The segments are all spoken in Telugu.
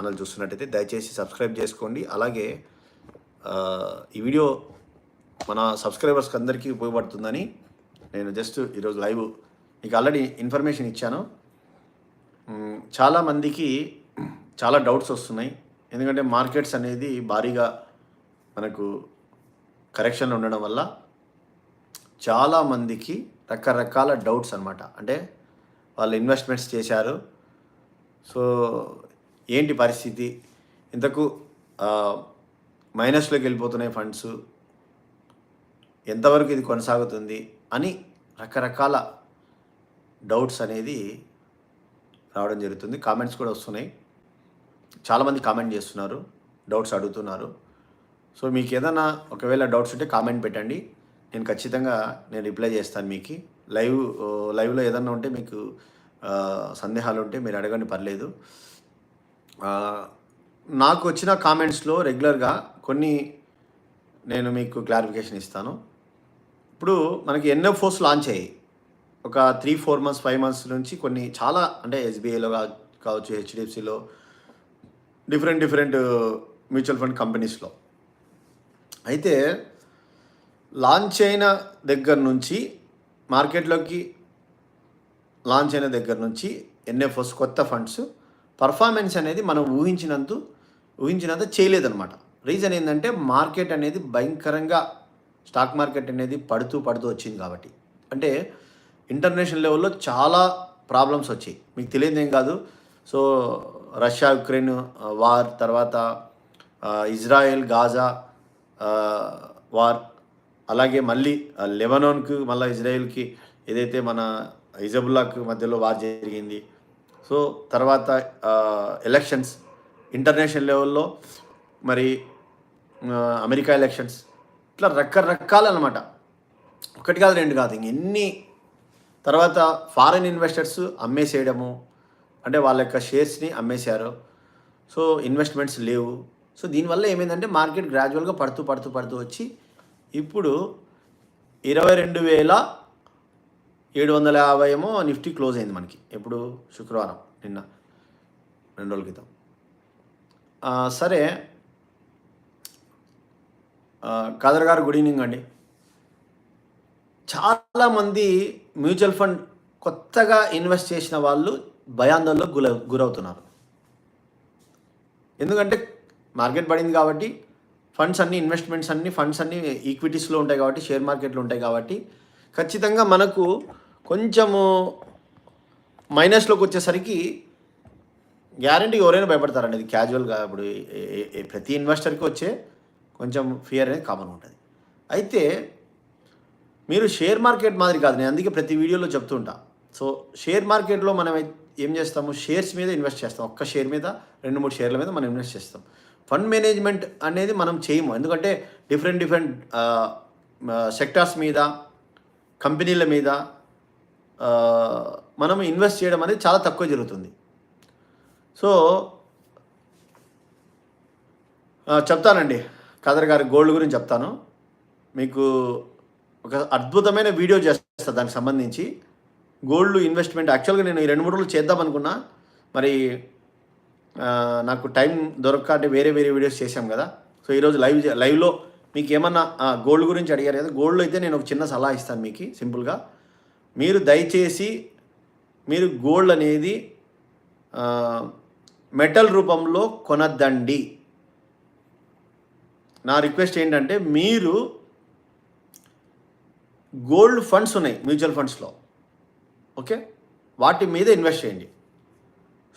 ఛానల్ చూస్తున్నట్టయితే దయచేసి సబ్స్క్రైబ్ చేసుకోండి. అలాగే ఈ వీడియో మన సబ్స్క్రైబర్స్కి అందరికీ ఉపయోగపడుతుందని నేను జస్ట్ ఈరోజు లైవ్ మీకు ఆల్రెడీ ఇన్ఫర్మేషన్ ఇచ్చాను. చాలామందికి చాలా మందికి చాలా డౌట్స్ వస్తున్నాయి. ఎందుకంటే మార్కెట్స్ అనేది భారీగా మనకు కరెక్షన్లు ఉండడం వల్ల చాలామందికి రకరకాల డౌట్స్ అనమాట అంటే వాళ్ళు ఇన్వెస్ట్మెంట్స్ చేశారు. సో ఏంటి పరిస్థితి? ఇంతకు మైనస్లోకి వెళ్ళిపోతున్నాయి ఫండ్స్. ఎంతవరకు ఇది కొనసాగుతుంది అని రకరకాల డౌట్స్ అనేది రావడం జరుగుతుంది. కామెంట్స్ కూడా వస్తున్నాయి. చాలామంది కామెంట్ చేస్తున్నారు. డౌట్స్ అడుగుతున్నారు. సో మీకు ఏదైనా ఒకవేళ డౌట్స్ ఉంటే కామెంట్ పెట్టండి. నేను ఖచ్చితంగా నేను రిప్లై చేస్తాను మీకు. లైవ్ లైవ్లో ఏదన్నా ఉంటే మీకు సందేహాలు ఉంటే మీరు అడగండి పర్లేదు. నాకు వచ్చిన కామెంట్స్లో రెగ్యులర్గా కొన్ని నేను మీకు క్లారిఫికేషన్ ఇస్తాను. ఇప్పుడు మనకి ఎన్ఎఫ్ఓస్ లాంచ్ అయ్యాయి. ఒక three four months five months నుంచి కొన్ని చాలా అంటే ఎస్బీఐలో కావచ్చు హెచ్డిఎఫ్సిలో డిఫరెంట్ డిఫరెంట్ మ్యూచువల్ ఫండ్ కంపెనీస్లో. అయితే లాంచ్ అయిన దగ్గర నుంచి మార్కెట్లోకి లాంచ్ అయిన దగ్గర నుంచి ఎన్ఎఫ్ఓస్ కొత్త ఫండ్స్ పర్ఫార్మెన్స్ అనేది మనం ఊహించినంత ఊహించినంత చేయలేదన్నమాట. రీజన్ ఏంటంటే మార్కెట్ అనేది భయంకరంగా స్టాక్ మార్కెట్ అనేది పడుతూ పడుతూ వచ్చింది కాబట్టి. అంటే ఇంటర్నేషనల్ లెవెల్లో చాలా ప్రాబ్లమ్స్ వచ్చాయి. మీకు తెలియదేం కాదు. సో రష్యా యుక్రెయిన్ వార్ తర్వాత ఇజ్రాయెల్ గాజా వార్ అలాగే మళ్ళీ లెబనాన్కి మళ్ళీ ఇజ్రాయెల్కి ఏదైతే మన ఇజబుల్లాకు మధ్యలో వార్ జరిగింది సో తర్వాత ఎలక్షన్స్ ఇంటర్నేషనల్ లెవెల్లో మరి అమెరికా ఎలక్షన్స్ ఇట్లా రకరకాలు అనమాట ఒకటి కాదు రెండు కాదు ఎన్ని. తర్వాత ఫారిన్ ఇన్వెస్టర్స్ అమ్మేసేయడము. అంటే వాళ్ళ యొక్క షేర్స్ని అమ్మేశారు. సో ఇన్వెస్ట్మెంట్స్ లేవు. సో దీనివల్ల ఏమైందంటే మార్కెట్ గ్రాడ్యువల్గా పడుతూ పడుతూ పడుతూ వచ్చి ఇప్పుడు ఇరవై రెండు వేల ఏడు వందల యాభై ఏమో నిఫ్టీ క్లోజ్ అయింది మనకి. ఎప్పుడు? శుక్రవారం నిన్న. రెండు రోజుల క్రితం. సరే. ఆ, కాదర్ గారు గుడ్ ఈవినింగ్ అండి. చాలామంది మ్యూచువల్ ఫండ్ కొత్తగా ఇన్వెస్ట్ చేసిన వాళ్ళు భయాందోళనలో గుర గురవుతున్నారు. ఎందుకంటే మార్కెట్ పడింది కాబట్టి ఫండ్స్ అన్ని ఇన్వెస్ట్మెంట్స్ అన్ని ఫండ్స్ అన్ని ఈక్విటీస్లో ఉంటాయి కాబట్టి షేర్ మార్కెట్లో ఉంటాయి కాబట్టి ఖచ్చితంగా మనకు కొంచెము మైనస్లోకి వచ్చేసరికి గ్యారంటీ ఎవరైనా భయపడతారండి. ఇది క్యాజువల్గా ఇప్పుడు ప్రతి ఇన్వెస్టర్కి వచ్చే కొంచెం ఫియర్ అనేది కామన్ ఉంటుంది. అయితే మీరు షేర్ మార్కెట్ మాదిరి కాదు. నేను అందుకే ప్రతి వీడియోలో చెప్తుంటా సో షేర్ మార్కెట్లో మనం ఏం చేస్తాము? షేర్స్ మీద ఇన్వెస్ట్ చేస్తాం. ఒక్క షేర్ మీద రెండు మూడు షేర్ల మీద మనం ఇన్వెస్ట్ చేస్తాం. ఫండ్ మేనేజ్మెంట్ అనేది మనం చేయము. ఎందుకంటే డిఫరెంట్ డిఫరెంట్ సెక్టార్స్ మీద కంపెనీల మీద మనం ఇన్వెస్ట్ చేయడం అనేది చాలా తక్కువ జరుగుతుంది. సో చెప్తానండి. కాదర్ గారి గోల్డ్ గురించి చెప్తాను. మీకు ఒక అద్భుతమైన వీడియో చేస్తా దానికి సంబంధించి. గోల్డ్ ఇన్వెస్ట్మెంట్ యాక్చువల్గా నేను ఈ రెండు మూడు రోజులు చేద్దాం అనుకున్నా. మరి నాకు టైం దొరకక వేరే వేరే వీడియోస్ చేశాం కదా. సో ఈరోజు లైవ్ లైవ్లో మీకు ఏమన్నా గోల్డ్ గురించి అడిగారు కదా గోల్డ్ అయితే నేను ఒక చిన్న సలహా ఇస్తాను మీకు సింపుల్గా. మీరు దయచేసి మీరు గోల్డ్ అనేది మెటల్ రూపంలో కొనద్దండి. నా రిక్వెస్ట్ ఏంటంటే మీరు గోల్డ్ ఫండ్స్ ఉన్నాయి మ్యూచువల్ ఫండ్స్లో. ఓకే? వాటి మీద ఇన్వెస్ట్ చేయండి.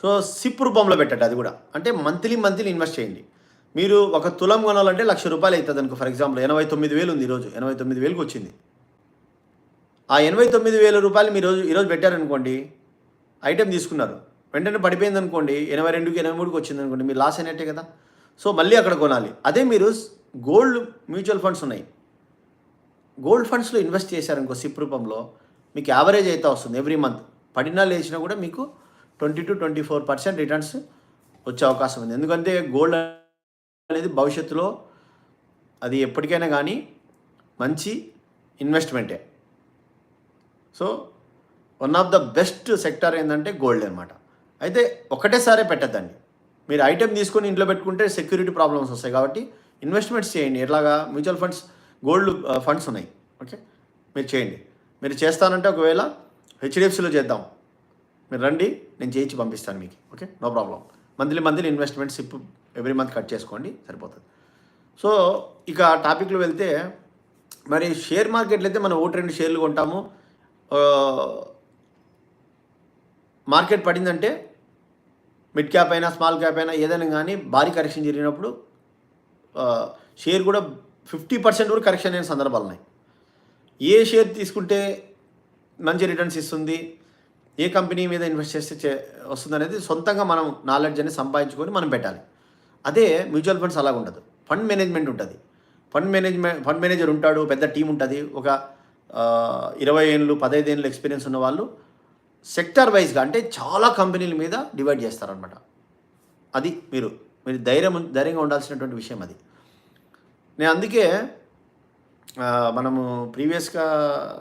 సో సిప్ రూపంలో పెట్టండి అది కూడా. అంటే మంత్లీ మంత్లీ ఇన్వెస్ట్ చేయండి. మీరు ఒక తులం కొనాలంటే లక్ష రూపాయలు అవుతుంది అనుకో. ఫర్ ఎగ్జాంపుల్ ఎనభై తొమ్మిది వేలు ఉంది ఈరోజు. ఎనభై తొమ్మిది వేలకు వచ్చింది. ఆ ఎనభై తొమ్మిది వేల రూపాయలు మీరు ఈరోజు ఈరోజు పెట్టారనుకోండి ఐటెం తీసుకున్నారు. వెంటనే పడిపోయింది అనుకోండి ఎనభై రెండుకి ఎనభై మూడుకి వచ్చింది అనుకోండి మీరు లాస్ అయినట్టే కదా. సో మళ్ళీ అక్కడ కొనాలి. అదే మీరు గోల్డ్ మ్యూచువల్ ఫండ్స్ ఉన్నాయి. గోల్డ్ ఫండ్స్లో ఇన్వెస్ట్ చేశారనుకో సిప్ రూపంలో మీకు యావరేజ్ అయితే వస్తుంది ఎవ్రీ మంత్ పడినా లేచినా కూడా మీకు twenty two twenty four percent returns వచ్చే అవకాశం ఉంది. ఎందుకంటే గోల్డ్ అనేది భవిష్యత్తులో అది ఎప్పటికైనా కానీ మంచి ఇన్వెస్ట్మెంటే so one of the best sector ఏంటంటే గోల్డ్ అనమాట అయితే ఒకటేసారి పెట్టద్దండి. మీరు ఐటెం తీసుకొని ఇంట్లో పెట్టుకుంటే సెక్యూరిటీ ప్రాబ్లమ్స్ వస్తాయి కాబట్టి ఇన్వెస్ట్మెంట్స్ చేయండి. ఎట్లాగా? మ్యూచువల్ ఫండ్స్ గోల్డ్ ఫండ్స్ ఉన్నాయి. ఓకే మీరు చేయండి. మీరు చేస్తానంటే ఒకవేళ హెచ్డిఎఫ్సిలో చేద్దాం. మీరు రండి నేను చేయించి పంపిస్తాను మీకు. Okay no problem monthly monthly investments ఇప్పుడు ఎవ్రీ మంత్ కట్ చేసుకోండి సరిపోతుంది. సో ఇక టాపిక్లో వెళ్తే మరి షేర్ మార్కెట్లో అయితే మనం ఒకటి రెండు షేర్లు కొంటాము. మార్కెట్ పడిందంటే మిడ్ క్యాప్ అయినా స్మాల్ క్యాప్ అయినా ఏదైనా కానీ భారీ కరెక్షన్ జరిగినప్పుడు షేర్ కూడా ఫిఫ్టీ పర్సెంట్ కూడా కరెక్షన్ అయిన సందర్భాలు ఉన్నాయి. ఏ షేర్ తీసుకుంటే మంచి రిటర్న్స్ ఇస్తుంది ఏ కంపెనీ మీద ఇన్వెస్ట్ చేస్తే వస్తుంది అనేది సొంతంగా మనం నాలెడ్జ్ అనేది సంపాదించుకొని మనం పెట్టాలి. అదే మ్యూచువల్ ఫండ్స్ అలాగ ఉండదు. ఫండ్ మేనేజ్మెంట్ ఉంటుంది. ఫండ్ మేనేజ్మెంట్ ఫండ్ మేనేజర్ ఉంటాడు పెద్ద టీం ఉంటుంది. ఒక ఇరవై ఏళ్ళు పదహైదు ఏళ్ళు ఎక్స్పీరియన్స్ ఉన్న వాళ్ళు సెక్టర్ వైజ్గా అంటే చాలా కంపెనీల మీద డివైడ్ చేస్తారనమాట అది మీరు మీరు ధైర్యం ధైర్యంగా ఉండాల్సినటువంటి విషయం అది. నేను అందుకే మనము ప్రీవియస్గా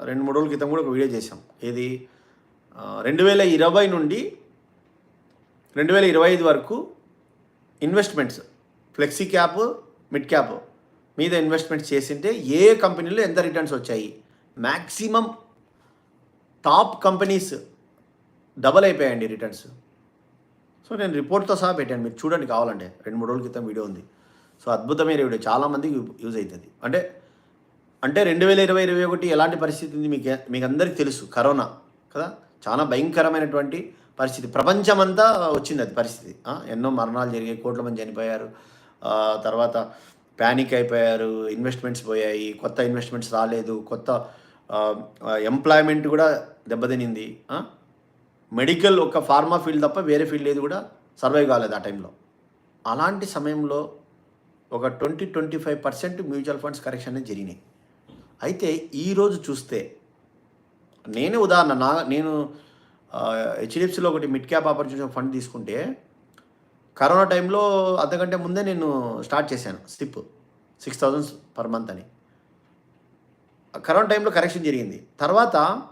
రెండు మూడు రోజుల క్రితం కూడా ఒక వీడియో చేసాం ఏది? రెండు వేల ఇరవై నుండి రెండు వేల ఇరవై ఐదు వరకు investments flexi cap mid cap మీద ఇన్వెస్ట్మెంట్ చేసింటే ఏ కంపెనీలో ఎంత రిటర్న్స్ వచ్చాయి? మ్యాక్సిమం టాప్ కంపెనీస్ డబల్ అయిపోయాయండి రిటర్న్స్. సో నేను రిపోర్ట్తో సహా పెట్టాను. మీరు చూడండి కావాలంటే. రెండు మూడు రోజుల క్రితం వీడియో ఉంది. సో అద్భుతమైన వీడియో. చాలామందికి యూజ్ అవుతుంది. అంటే అంటే రెండు వేల ఇరవై ఇరవై ఒకటి ఎలాంటి పరిస్థితి ఉంది? మీకు మీకు అందరికీ తెలుసు కరోనా కదా? చాలా భయంకరమైనటువంటి పరిస్థితి. ప్రపంచమంతా వచ్చింది అది పరిస్థితి. ఎన్నో మరణాలు జరిగాయి కోట్ల మంది చనిపోయారు. తర్వాత ప్యానిక్ అయిపోయారు ఇన్వెస్ట్మెంట్స్ పోయాయి కొత్త ఇన్వెస్ట్మెంట్స్ రాలేదు కొత్త ఎంప్లాయ్మెంట్ కూడా దెబ్బతినింది. మెడికల్ ఒక ఫార్మా ఫీల్డ్ తప్ప వేరే ఫీల్డ్ ఏది కూడా సర్వైవ్ కాలేదు ఆ టైంలో అలాంటి సమయంలో ఒక twenty twenty five percent mutual funds correction జరిగినాయి. అయితే ఈరోజు చూస్తే నేనే ఉదాహరణ నా నేను హెచ్డిఎఫ్సిలో ఒకటి మిడ్ క్యాప్ ఆపర్చునిటీ ఫండ్ తీసుకుంటే కరోనా టైంలో అర్ధగంట ముందే నేను స్టార్ట్ చేశాను strip six thousands per month అని. కరోనా టైంలో కరెక్షన్ జరిగింది. తర్వాత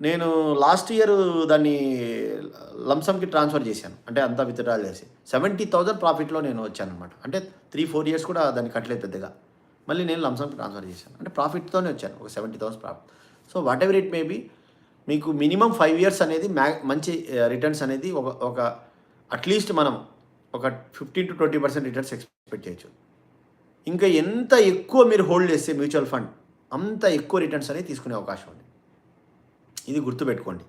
నేను లాస్ట్ ఇయర్ దాన్ని లంసమ్కి ట్రాన్స్ఫర్ చేశాను. అంటే అంతా విత్డ్రాల్ చేసి. సెవెంటీ థౌజండ్ ప్రాఫిట్లో నేను వచ్చాను అనమాట అంటే త్రీ ఫోర్ ఇయర్స్ కూడా దాన్ని కట్టలేదు పెద్దగా. మళ్ళీ నేను లంసమ్కి ట్రాన్స్ఫర్ చేశాను. అంటే ప్రాఫిట్తోనే వచ్చాను. ఒక seventy thousand profit so whatever it may be మీకు మినిమం ఫైవ్ ఇయర్స్ అనేది మ్యా మంచి రిటర్న్స్ అనేది ఒక ఒక అట్లీస్ట్ మనం ఒక fifteen to twenty percent returns expect చేయొచ్చు. ఇంకా ఎంత ఎక్కువ మీరు హోల్డ్ చేస్తే మ్యూచువల్ ఫండ్ అంత ఎక్కువ రిటర్న్స్ అనేది తీసుకునే అవకాశం ఉంది. ఇది గుర్తుపెట్టుకోండి.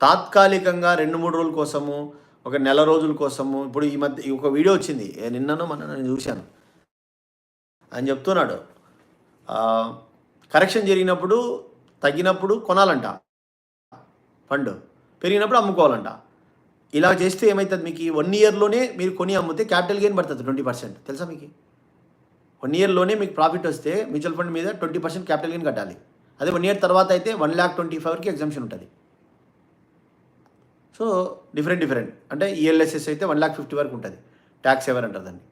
తాత్కాలికంగా రెండు మూడు రోజుల కోసము ఒక నెల రోజుల కోసము ఇప్పుడు ఈ మధ్య ఒక వీడియో వచ్చింది. నిన్నను నిన్ననో మొన్న నేను చూశాను. అని చెప్తున్నాడు కరెక్షన్ జరిగినప్పుడు తగ్గినప్పుడు కొనాలంట. ఫండ్ పెరిగినప్పుడు అమ్ముకోవాలంట. ఇలా చేస్తే ఏమవుతుంది మీకు? వన్ ఇయర్లోనే మీరు కొని అమ్మితే క్యాపిటల్ గెయిన్ పడుతుంది ట్వంటీ పర్సెంట్ తెలుసా మీకు? వన్ ఇయర్లోనే మీకు ప్రాఫిట్ వస్తే మ్యూచువల్ ఫండ్ మీద ట్వంటీ పర్సెంట్ క్యాపిటల్ గెయిన్ కట్టాలి. అదే వన్ ఇయర్ తర్వాత అయితే వన్ ల్యాక్ ట్వంటీ ఫైవ్కి ఎగ్జామ్షన్ ఉంటుంది. సో డిఫరెంట్ డిఫరెంట్ అంటే ఈఎల్ఎస్ఎస్ అయితే వన్ ల్యాక్ ఫిఫ్టీ వరకు ఉంటుంది. ట్యాక్స్ ఎవర్ అంటారు దాన్ని.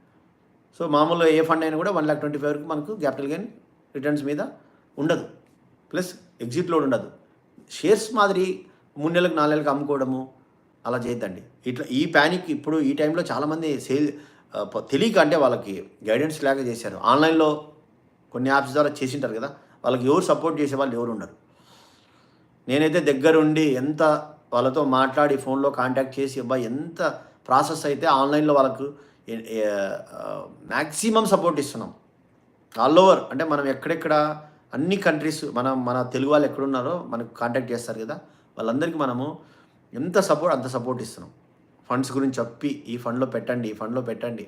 సో మామూలుగా ఏ ఫండ్ అయినా కూడా వన్ ల్యాక్ ట్వంటీ ఫైవ్ వరకు మనకు క్యాపిటల్ గెయిన్ రిటర్న్స్ మీద ఉండదు. ప్లస్ ఎగ్జిట్ లోడ్ ఉండదు. షేర్స్ మాదిరి మూడు నెలలకు నాలుగు నెలలకు అమ్ముకోవడము అలా చేయొద్దండి. ఇట్లా ఈ ప్యానిక్ ఇప్పుడు ఈ టైంలో చాలామంది సేల్ తెలియక అంటే వాళ్ళకి గైడెన్స్ లేక చేశారు. ఆన్లైన్లో కొన్ని యాప్స్ ద్వారా చేసింటారు కదా వాళ్ళకి ఎవరు సపోర్ట్ చేసే వాళ్ళు ఎవరు ఉండరు. నేనైతే దగ్గరుండి ఎంత వాళ్ళతో మాట్లాడి ఫోన్లో కాంటాక్ట్ చేసి అబ్బాయి ఎంత ప్రాసెస్ అయితే ఆన్లైన్లో వాళ్ళకు మ్యాక్సిమం సపోర్ట్ ఇస్తున్నాం. ఆల్ ఓవర్ అంటే మనం ఎక్కడెక్కడ అన్ని కంట్రీస్ మనం మన తెలుగు వాళ్ళు ఎక్కడున్నారో మనకు కాంటాక్ట్ చేస్తారు కదా. వాళ్ళందరికీ మనము ఎంత సపోర్ట్ అంత సపోర్ట్ ఇస్తున్నాం. ఫండ్స్ గురించి చెప్పి ఈ ఫండ్లో పెట్టండి ఈ ఫండ్లో పెట్టండి.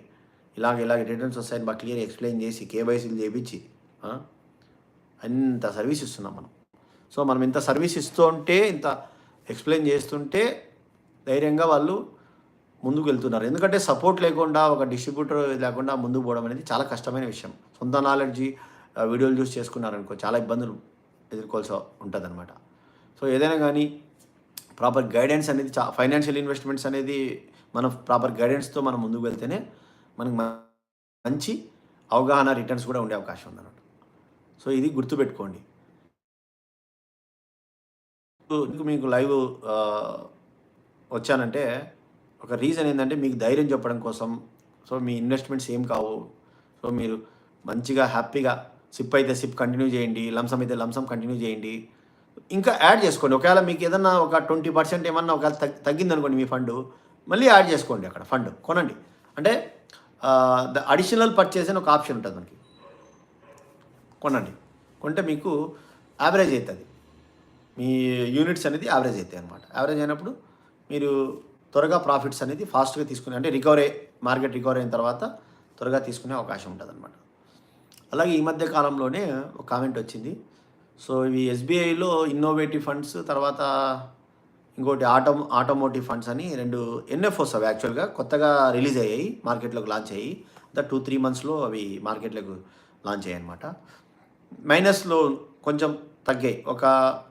ఇలాగ ఇలాగ రిటర్న్స్ వస్తాయని మాకు క్లియర్ ఎక్స్ప్లెయిన్ చేసి కేవైసీలు చేయించి అంత సర్వీస్ ఇస్తున్నాం మనం. సో మనం ఇంత సర్వీస్ ఇస్తూ ఉంటే ఇంత ఎక్స్ప్లెయిన్ చేస్తుంటే ధైర్యంగా వాళ్ళు ముందుకు వెళ్తున్నారు. ఎందుకంటే సపోర్ట్ లేకుండా ఒక డిస్ట్రిబ్యూటర్ లేకుండా ముందుకు పోవడం అనేది చాలా కష్టమైన విషయం. సొంత నాలెడ్జి వీడియోలు చూసి చేసుకున్నారనుకో చాలా ఇబ్బందులు ఎదుర్కోవాల్సి ఉంటుంది అనమాట సో ఏదైనా కానీ ప్రాపర్ గైడెన్స్ అనేది చా ఫైనాన్షియల్ ఇన్వెస్ట్మెంట్స్ అనేది మనం ప్రాపర్ గైడెన్స్తో మనం ముందుకు వెళ్తేనే మనకు మంచి అవగాహన రిటర్న్స్ కూడా ఉండే అవకాశం ఉందన్నమాట. సో ఇది గుర్తుపెట్టుకోండి. మీకు లైవ్ వచ్చానంటే ఒక రీజన్ ఏంటంటే మీకు ధైర్యం చెప్పడం కోసం. సో మీ ఇన్వెస్ట్మెంట్స్ ఏం కావు. సో మీరు మంచిగా హ్యాపీగా సిప్ అయితే సిప్ కంటిన్యూ చేయండి లంసం అయితే లంసం కంటిన్యూ చేయండి. ఇంకా యాడ్ చేసుకోండి. ఒకవేళ మీకు ఏదన్నా ఒక ట్వంటీ పర్సెంట్ ఏమన్నా ఒకవేళ తగ్ తగ్గిందనుకోండి మీ ఫండ్ మళ్ళీ యాడ్ చేసుకోండి అక్కడ ఫండ్ కొనండి. అంటే ద అడిషనల్ పర్చేస్ అని ఒక ఆప్షన్ ఉంటుంది మనకి. కొనండి. కొంటే మీకు యావరేజ్ అవుతుంది మీ యూనిట్స్ అనేది యావరేజ్ అవుతాయి అనమాట యావరేజ్ అయినప్పుడు మీరు త్వరగా ప్రాఫిట్స్ అనేది ఫాస్ట్గా తీసుకునే అంటే రికవరీ మార్కెట్ రికవరీ అయిన తర్వాత త్వరగా తీసుకునే అవకాశం ఉంటుంది అనమాట అలాగే ఈ మధ్య కాలంలోనే ఒక కామెంట్ వచ్చింది. సో ఇవి ఎస్బీఐలో ఇన్నోవేటివ్ ఫండ్స్ తర్వాత ఇంకోటి ఆటో ఆటోమోటివ్ ఫండ్స్ అని రెండు ఎన్ఎఫ్ఓస్ అవి యాక్చువల్గా కొత్తగా రిలీజ్ అయ్యాయి మార్కెట్లోకి లాంచ్ అయ్యాయి ద టూ త్రీ మంత్స్లో అవి మార్కెట్లోకి లాంచ్ అయ్యాయి అనమాట మైనస్లో కొంచెం తగ్గాయి. ఒక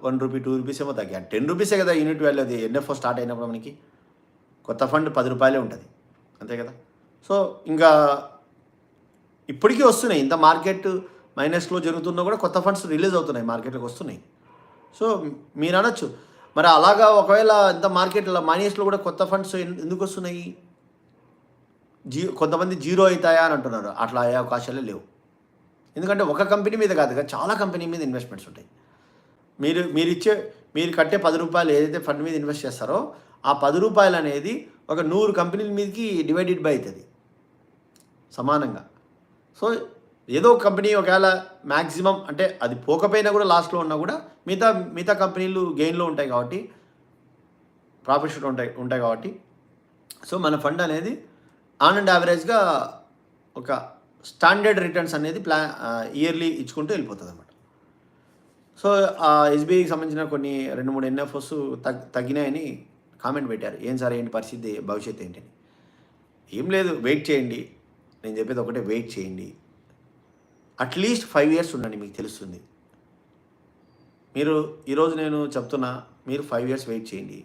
వన్ రూపీ టూ రూపీస్ ఏమో తగ్గాయి. టెన్ రూపీసే కదా యూనిట్ వాల్యూ అది ఎన్ఎఫ్ఓ స్టార్ట్ అయినప్పుడు మనకి. కొత్త ఫండ్ పది రూపాయలే ఉంటుంది. అంతే కదా? సో ఇంకా ఇప్పటికీ వస్తున్నాయి. ఇంత మార్కెట్ మైనస్లో జరుగుతున్నా కూడా కొత్త ఫండ్స్ రిలీజ్ అవుతున్నాయి మార్కెట్లోకి వస్తున్నాయి. సో మీరు అనొచ్చు. మరి అలాగా ఒకవేళ ఇంత మార్కెట్లో మైనస్లో కూడా కొత్త ఫండ్స్ ఎందుకు వస్తున్నాయి? జీ కొంతమంది జీరో అవుతాయా అని అంటున్నారు. అట్లా అయ్యే అవకాశాలే లేవు. ఎందుకంటే ఒక కంపెనీ మీద కాదు కదా చాలా కంపెనీ మీద ఇన్వెస్ట్మెంట్స్ ఉంటాయి. మీరు మీరు ఇచ్చే మీరు కట్టే పది రూపాయలు ఏదైతే ఫండ్ మీద ఇన్వెస్ట్ చేస్తారో ఆ పది రూపాయలు అనేది ఒక నూరు కంపెనీల మీదకి డివైడెడ్ బై అవుతుంది. సమానంగా. సో ఏదో కంపెనీ ఒకవేళ మ్యాక్సిమం అంటే అది పోకపోయినా కూడా లాస్ట్లో ఉన్నా కూడా మిగతా మిగతా కంపెనీలు గెయిన్లో ఉంటాయి కాబట్టి ప్రాఫిట్స్ ఉంటాయి ఉంటాయి కాబట్టి. సో మన ఫండ్ అనేది ఆన్ అండ్ యావరేజ్గా ఒక స్టాండర్డ్ రిటర్న్స్ అనేది ప్లా ఇయర్లీ ఇచ్చుకుంటూ వెళ్ళిపోతుంది అనమాట సో ఎస్బీఐకి సంబంధించిన కొన్ని రెండు మూడు ఎన్ఎఫ్ఓస్ తగ్ తగ్గినాయని కామెంట్ పెట్టారు. ఏం సార్ ఏంటి పరిస్థితి భవిష్యత్తు ఏంటి ఏం లేదు వెయిట్ చేయండి. నేను చెప్పేది ఒకటే వెయిట్ చేయండి. అట్లీస్ట్ ఫైవ్ ఇయర్స్ ఉండండి మీకు తెలుస్తుంది. మీరు ఈరోజు నేను చెప్తున్నా మీరు ఫైవ్ ఇయర్స్ వెయిట్ చేయండి.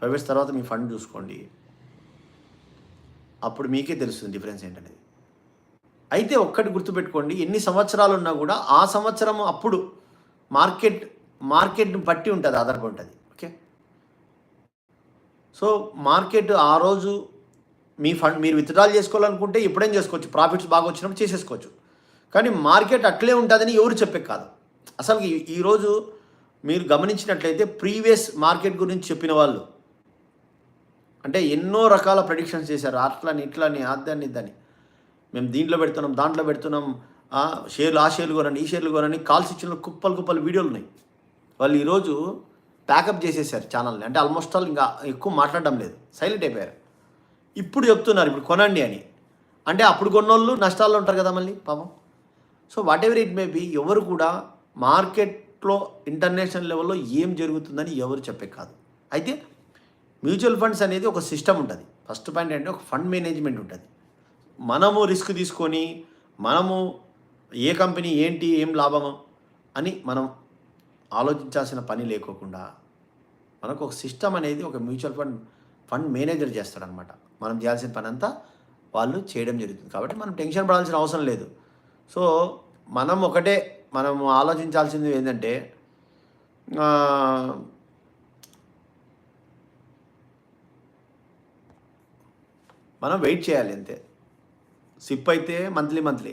ఫైవ్ ఇయర్స్ తర్వాత మీ ఫండ్ చూసుకోండి. అప్పుడు మీకే తెలుస్తుంది డిఫరెన్స్ ఏంటనేది. అయితే ఒక్కటి గుర్తుపెట్టుకోండి ఎన్ని సంవత్సరాలు ఉన్నా కూడా ఆ సంవత్సరం అప్పుడు మార్కెట్ మార్కెట్ని బట్టి ఉంటుంది ఆధారపడి ఉంటుంది. ఓకే? సో మార్కెట్ ఆ రోజు మీ ఫండ్ మీరు విత్డ్రాల్ చేసుకోవాలనుకుంటే ఎప్పుడేం చేసుకోవచ్చు? ప్రాఫిట్స్ బాగా వచ్చినప్పుడు చేసేసుకోవచ్చు. కానీ మార్కెట్ అట్లే ఉంటుందని ఎవరు చెప్పే కాదు. అసలు ఈ- ఈరోజు మీరు గమనించినట్లయితే ప్రీవియస్ మార్కెట్ గురించి చెప్పిన వాళ్ళు అంటే ఎన్నో రకాల ప్రొడిక్షన్స్ చేశారు. అట్లని ఇట్లని అదని ఇద్దని. మేము దీంట్లో పెడుతున్నాం దాంట్లో పెడుతున్నాం షేర్లు ఆ షేర్లు కొనండి ఈ షేర్లు కొనండి కాల్స్ ఇచ్చిన కుప్పలు కుప్పలు వీడియోలు ఉన్నాయి. వాళ్ళు ఈరోజు ప్యాకప్ చేసేసారు ఛానల్ని. అంటే ఆల్మోస్ట్ ఆల్ ఇంకా ఎక్కువ మాట్లాడడం లేదు. సైలెంట్ అయిపోయారు. ఇప్పుడు చెప్తున్నారు ఇప్పుడు కొనండి అని. అంటే అప్పుడు కొన్నోళ్ళు నష్టాల్లో ఉంటారు కదా మళ్ళీ పాపం. So whatever it may be ఎవరు కూడా మార్కెట్లో ఇంటర్నేషనల్ లెవెల్లో ఏం జరుగుతుందని ఎవరు చెప్పే కాదు. అయితే మ్యూచువల్ ఫండ్స్ అనేది ఒక సిస్టమ్ ఉంటుంది. ఫస్ట్ పాయింట్ అంటే ఒక ఫండ్ మేనేజ్మెంట్ ఉంటుంది. మనము రిస్క్ తీసుకొని మనము ఏ కంపెనీ ఏంటి ఏం లాభము అని మనం ఆలోచించాల్సిన పని లేకోకుండా మనకు ఒక సిస్టమ్ అనేది ఒక మ్యూచువల్ ఫండ్ ఫండ్ మేనేజర్ చేస్తాడనమాట. మనం చేయాల్సిన పని అంతా వాళ్ళు చేయడం జరుగుతుంది. కాబట్టి మనం టెన్షన్ పడాల్సిన అవసరం లేదు. సో మనం ఒకటే మనం ఆలోచించాల్సింది ఏంటంటే మనం వెయిట్ చేయాలి అంతే. సిప్ అయితే మంత్లీ మంత్లీ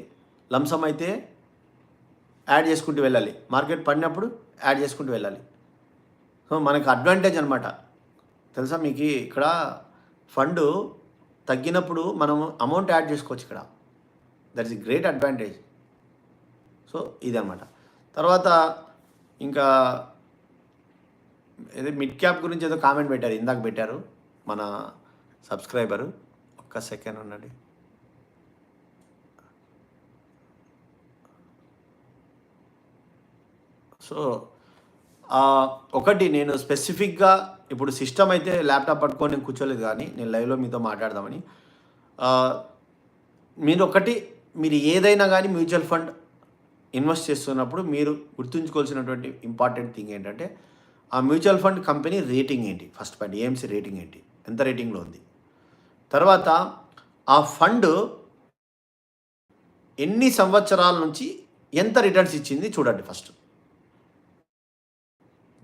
లంసమ్ అయితే యాడ్ చేసుకుంటూ వెళ్ళాలి. మార్కెట్ పడినప్పుడు యాడ్ చేసుకుంటూ వెళ్ళాలి. సో మనకు అడ్వాంటేజ్ అనమాట తెలుసా మీకు ఇక్కడ ఫండ్ తగ్గినప్పుడు మనం అమౌంట్ యాడ్ చేసుకోవచ్చు ఇక్కడ. That is great advantage. So ఇదన్నమాట. తర్వాత ఇంకా ఏదో మిడ్ క్యాప్ గురించి ఏదో కామెంట్ పెట్టారు ఇందాక పెట్టారు మన సబ్స్క్రైబరు ఒక్క సెకండ్ ఉండండి. సో ఒకటి నేను స్పెసిఫిక్గా ఇప్పుడు సిస్టమ్ అయితే ల్యాప్టాప్ పట్టుకొని నేను కూర్చోలేదు కానీ నేను లైవ్లో మీతో మాట్లాడదామని. మీరు ఒకటి మీరు ఏదైనా కానీ మ్యూచువల్ ఫండ్ ఇన్వెస్ట్ చేస్తున్నప్పుడు మీరు గుర్తుంచుకోవాల్సినటువంటి ఇంపార్టెంట్ థింగ్ ఏంటంటే ఆ మ్యూచువల్ ఫండ్ కంపెనీ రేటింగ్ ఏంటి? ఫస్ట్ పాయింట్ ఏఎంసీ రేటింగ్ ఏంటి? ఎంత రేటింగ్లో ఉంది? తర్వాత ఆ ఫండ్ ఎన్ని సంవత్సరాల నుంచి ఎంత రిటర్న్స్ ఇచ్చింది చూడండి ఫస్ట్.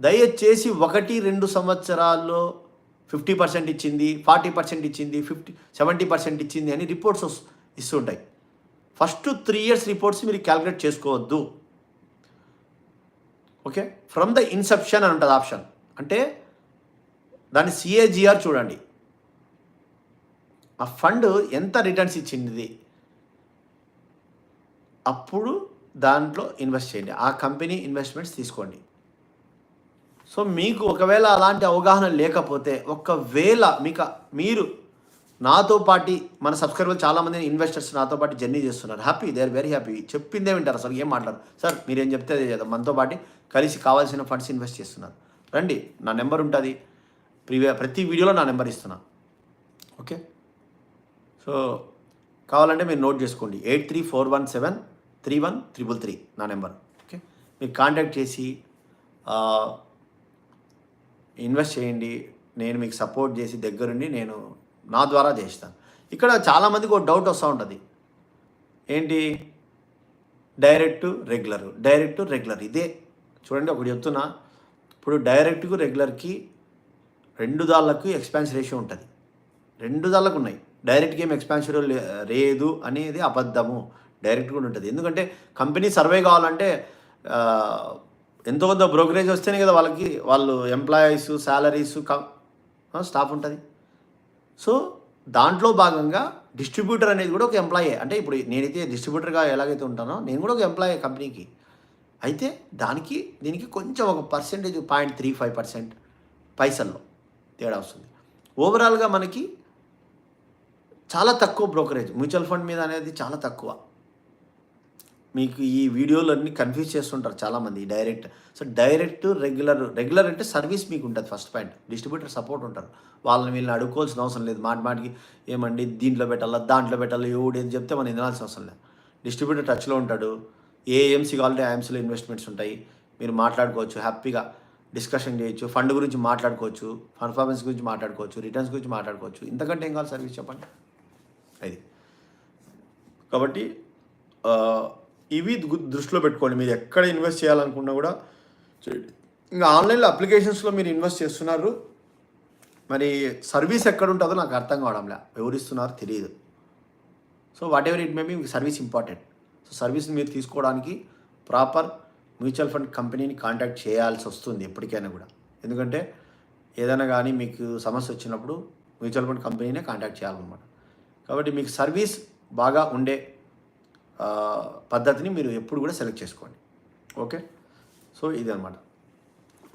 దయచేసి ఒకటి రెండు సంవత్సరాల్లో ఫిఫ్టీ పర్సెంట్ ఇచ్చింది ఫార్టీ పర్సెంట్ ఇచ్చింది ఫిఫ్టీ సెవెంటీ పర్సెంట్ ఇచ్చింది అని రిపోర్ట్స్ ఇస్తుంటాయి. ఫస్ట్ త్రీ ఇయర్స్ రిపోర్ట్స్ మీరు క్యాలిక్యులేట్ చేసుకోవద్దు. ఓకే? ఫ్రమ్ ద ఇన్సెప్షన్ అని ఉంటుంది ఆప్షన్. అంటే దాని సిఏజిఆర్ చూడండి. ఆ ఫండ్ ఎంత రిటర్న్స్ ఇచ్చింది? అప్పుడు దాంట్లో ఇన్వెస్ట్ చేయండి. ఆ కంపెనీ ఇన్వెస్ట్మెంట్స్ తీసుకోండి. సో మీకు ఒకవేళ అలాంటి అవగాహన లేకపోతే ఒకవేళ మీకు మీరు నాతో పాటి మన సబ్స్క్రైబర్ చాలామంది ఇన్వెస్టర్స్ నాతో పాటు జర్నీ చేస్తున్నారు. Happy they are very happy చెప్పిందే వింటారు అసలు ఏం మాట్లాడరు. సార్ మీరేం చెప్తే అదే చేద్దాం. మనతో పాటు కలిసి కావాల్సిన ఫండ్స్ ఇన్వెస్ట్ చేస్తున్నారు. రండి నా నెంబర్ ఉంటుంది. ప్రీవియ ప్రతి వీడియోలో నా నెంబర్ ఇస్తున్నా. ఓకే సో కావాలంటే మీరు నోట్ చేసుకోండి. Eight three four one seven three one triple three నా నెంబర్ ఓకే మీరు కాంటాక్ట్ చేసి ఇన్వెస్ట్ చేయండి. నేను మీకు సపోర్ట్ చేసి దగ్గరుండి నేను నా ద్వారా చేస్తాను ఇక్కడ చాలామందికి ఒక డౌట్ వస్తూ ఉంటుంది. ఏంటి? డైరెక్ట్ రెగ్యులర్ డైరెక్ట్ రెగ్యులర్ ఇదే చూడండి ఒకటి చెప్తున్నా. ఇప్పుడు డైరెక్ట్కు రెగ్యులర్కి రెండు దాళ్ళకు ఎక్స్పాన్స్ రేషియో ఉంటుంది. రెండు దాళ్ళకు ఉన్నాయి. డైరెక్ట్గా ఏం ఎక్స్పాన్షన్ లేదు అనేది అబద్ధము. డైరెక్ట్ కూడా ఉంటుంది. ఎందుకంటే కంపెనీ సర్వే కావాలంటే ఎంత ఎంతో కొంత బ్రోకరేజ్ వస్తేనే కదా వాళ్ళకి వాళ్ళు ఎంప్లాయీస్ శాలరీస్ స్టాఫ్ ఉంటుంది. సో దాంట్లో భాగంగా డిస్ట్రిబ్యూటర్ అనేది కూడా ఒక ఎంప్లాయే అంటే ఇప్పుడు నేనైతే డిస్ట్రిబ్యూటర్గా ఎలాగైతే ఉంటానో నేను కూడా ఒక ఎంప్లాయే కంపెనీకి అయితే దానికి దీనికి కొంచెం ఒక percentage point three five percent పైసల్లో తేడా వస్తుంది. ఓవరాల్గా మనకి చాలా తక్కువ బ్రోకరేజ్ మ్యూచువల్ ఫండ్ మీద అనేది చాలా తక్కువ. మీకు ఈ వీడియోలన్నీ కన్ఫ్యూజ్ చేస్తుంటారు చాలామంది direct so direct regular regular అంటే సర్వీస్ మీకు ఉంటుంది ఫస్ట్ పాయింట్ డిస్ట్రిబ్యూటర్ సపోర్ట్ ఉంటారు. వాళ్ళని వీళ్ళని అడుక్కోవాల్సిన అవసరం లేదు. మాట మాటికి ఏమండి దీంట్లో పెట్టాలా దాంట్లో పెట్టాలా ఎవడు ఏది చెప్తే మనం వినాల్సిన అవసరం లేదు. డిస్ట్రిబ్యూటర్ టచ్లో ఉంటాడు. ఏ ఏఎంసీ కావాలంటే ఐఎంసీలో ఇన్వెస్ట్మెంట్స్ ఉంటాయి. మీరు మాట్లాడుకోవచ్చు హ్యాపీగా డిస్కషన్ చేయొచ్చు. ఫండ్ గురించి మాట్లాడుకోవచ్చు. పర్ఫార్మెన్స్ గురించి మాట్లాడుకోవచ్చు. రిటర్న్స్ గురించి మాట్లాడుకోవచ్చు. ఇంతకంటే ఏం కావాలి సర్వీస్ చెప్పండి? అది కాబట్టి ఇవి దృష్టిలో పెట్టుకోండి. మీరు ఎక్కడ ఇన్వెస్ట్ చేయాలనుకున్నా కూడా చేయండి. ఇంకా ఆన్లైన్లో అప్లికేషన్స్లో మీరు ఇన్వెస్ట్ చేస్తున్నారు. మరి సర్వీస్ ఎక్కడ ఉంటుందో నాకు అర్థం కావడంలే. ఎవరిస్తున్నారో తెలియదు so whatever it may be service important. So service మీరు తీసుకోవడానికి ప్రాపర్ మ్యూచువల్ ఫండ్ కంపెనీని కాంటాక్ట్ చేయాల్సి వస్తుంది ఎప్పటికైనా కూడా. ఎందుకంటే ఏదైనా కానీ మీకు సమస్య వచ్చినప్పుడు మ్యూచువల్ ఫండ్ కంపెనీనే కాంటాక్ట్ చేయాలన్నమాట. కాబట్టి మీకు సర్వీస్ బాగా ఉండే పద్ధతిని మీరు ఎప్పుడు కూడా సెలెక్ట్ చేసుకోండి. ఓకే? సో ఇది అనమాట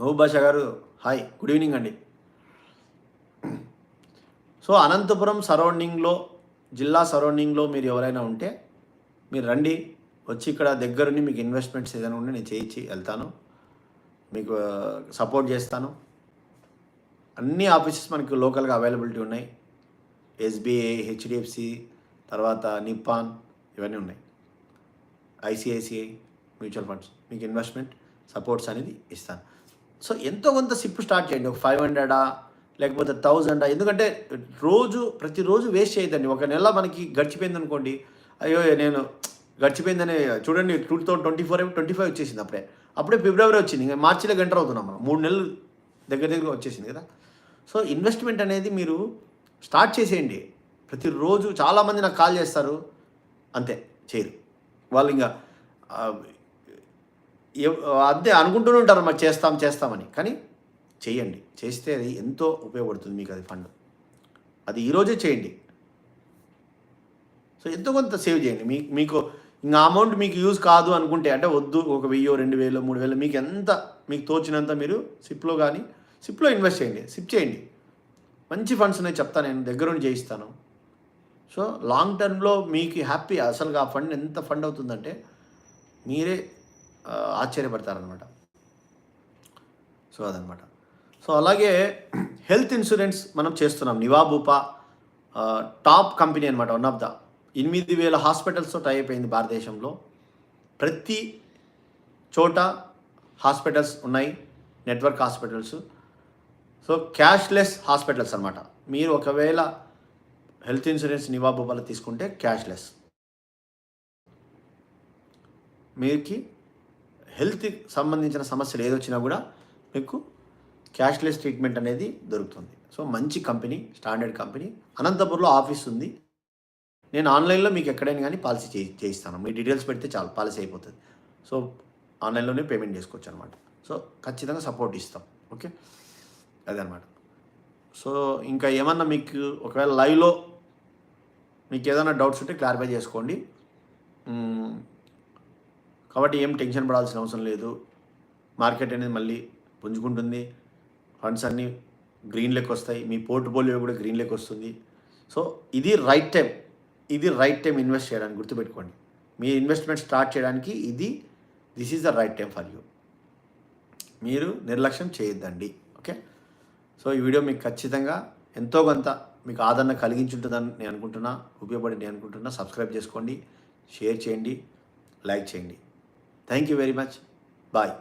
Mahaboob Basha garu hi good evening అండి. సో అనంతపురం సరౌండింగ్లో జిల్లా సరౌండింగ్లో మీరు ఎవరైనా ఉంటే మీరు రండి. వచ్చి ఇక్కడ దగ్గరుండి మీకు ఇన్వెస్ట్మెంట్స్ ఏదైనా ఉంటే నేను చేయించి వెళ్తాను. మీకు సపోర్ట్ చేస్తాను. అన్ని ఆఫీసెస్ మనకి లోకల్గా అవైలబిలిటీ ఉన్నాయి. ఎస్బీఐ హెచ్డిఎఫ్సి తర్వాత నిప్పాన్ ఇవన్నీ ఉన్నాయి. ఐసిఐసిఐ మ్యూచువల్ ఫండ్స్ మీకు ఇన్వెస్ట్మెంట్ సపోర్ట్స్ అనేది ఇస్తాను. సో ఎంతో కొంత సిప్ స్టార్ట్ చేయండి. ఒక ఫైవ్ హండ్రెడా లేకపోతే థౌజండా. ఎందుకంటే రోజు ప్రతిరోజు వేస్ట్ చేయదండి ఒక నెల మనకి గడిచిపోయింది అనుకోండి. అయ్యో నేను గడిచిపోయిందని చూడండి two thousand twenty four twenty five వచ్చేసింది అప్పుడే. అప్పుడే ఫిబ్రవరి వచ్చింది. ఇంకా మార్చిలో గంటర్ అవుతున్నాం మనం. మూడు నెలలు దగ్గర దగ్గర వచ్చేసింది కదా. సో ఇన్వెస్ట్మెంట్ అనేది మీరు స్టార్ట్ చేసేయండి. ప్రతిరోజు చాలామంది నాకు కాల్ చేస్తారు. అంతే చేయరు. వాళ్ళు ఇంకా అంతే అనుకుంటూనే ఉంటారు మరి చేస్తాం చేస్తామని. కానీ చేయండి. చేస్తే అది ఎంతో ఉపయోగపడుతుంది మీకు అది ఫండ్. అది ఈరోజే చేయండి. సో ఎంతో కొంత సేవ్ చేయండి. మీ మీకు ఇంకా అమౌంట్ మీకు యూజ్ కాదు అనుకుంటే అంటే వద్దు ఒక వెయ్యో రెండు వేలు మూడు వేలు మీకు ఎంత మీకు తోచినంత మీరు సిప్లో కానీ సిప్లో ఇన్వెస్ట్ చేయండి. సిప్ చేయండి. మంచి ఫండ్స్ ఉన్నాయి చెప్తాను నేను దగ్గర నుండి చేయిస్తాను. సో లాంగ్ టర్మ్లో మీకు హ్యాపీ అసలుగా ఆ ఫండ్ ఎంత ఫండ్ అవుతుందంటే మీరే ఆశ్చర్యపడతారనమాట సో అదనమాట సో అలాగే హెల్త్ ఇన్సూరెన్స్ మనం చేస్తున్నాం. నివాబూపా టాప్ కంపెనీ అనమాట వన్ ఆఫ్ ద ఎనిమిది వేల హాస్పిటల్స్తో టై అయిపోయింది భారతదేశంలో. ప్రతి చోట హాస్పిటల్స్ ఉన్నాయి network hospitals. So cashless hospitals అనమాట మీరు ఒకవేళ హెల్త్ ఇన్సూరెన్స్ నివాబూపాలు తీసుకుంటే క్యాష్లెస్. మీకు హెల్త్ సంబంధించిన సమస్యలు ఏదొచ్చినా కూడా మీకు క్యాష్లెస్ ట్రీట్మెంట్ అనేది దొరుకుతుంది. సో మంచి కంపెనీ స్టాండర్డ్ కంపెనీ. అనంతపూర్లో ఆఫీస్ ఉంది. నేను ఆన్లైన్లో మీకు ఎక్కడైనా కానీ పాలసీ చేయి చేయిస్తాను. మీ డీటెయిల్స్ పెడితే చాలు పాలసీ అయిపోతుంది. సో ఆన్లైన్లోనే పేమెంట్ చేసుకోవచ్చు అనమాట సో ఖచ్చితంగా సపోర్ట్ ఇస్తాం. ఓకే? అదనమాట సో ఇంకా ఏమన్నా మీకు ఒకవేళ లైవ్లో మీకు ఏదైనా డౌట్స్ ఉంటే క్లారిఫై చేసుకోండి. కాబట్టి ఏం టెన్షన్ పడాల్సిన అవసరం లేదు. మార్కెట్ అనేది మళ్ళీ పుంజుకుంటుంది. ఫండ్స్ అన్నీ గ్రీన్ లెక్ వస్తాయి. మీ పోర్ట్ఫోలియో కూడా గ్రీన్ లెక్ వస్తుంది. సో ఇది రైట్ టైం ఇది రైట్ టైం ఇన్వెస్ట్ చేయడానికి గుర్తుపెట్టుకోండి. మీ ఇన్వెస్ట్మెంట్ స్టార్ట్ చేయడానికి ఇది this is the right time for you మీరు నిర్లక్ష్యం చేయొద్దండి. సో ఈ వీడియో మీకు ఖచ్చితంగా ఎంతో కొంత మీకు ఆదరణ కలిగించుంటుందని నేను అనుకుంటున్నా ఉపయోగపడి నేను అనుకుంటున్నా. సబ్స్క్రైబ్ చేసుకోండి షేర్ చేయండి లైక్ చేయండి. Thank you very much bye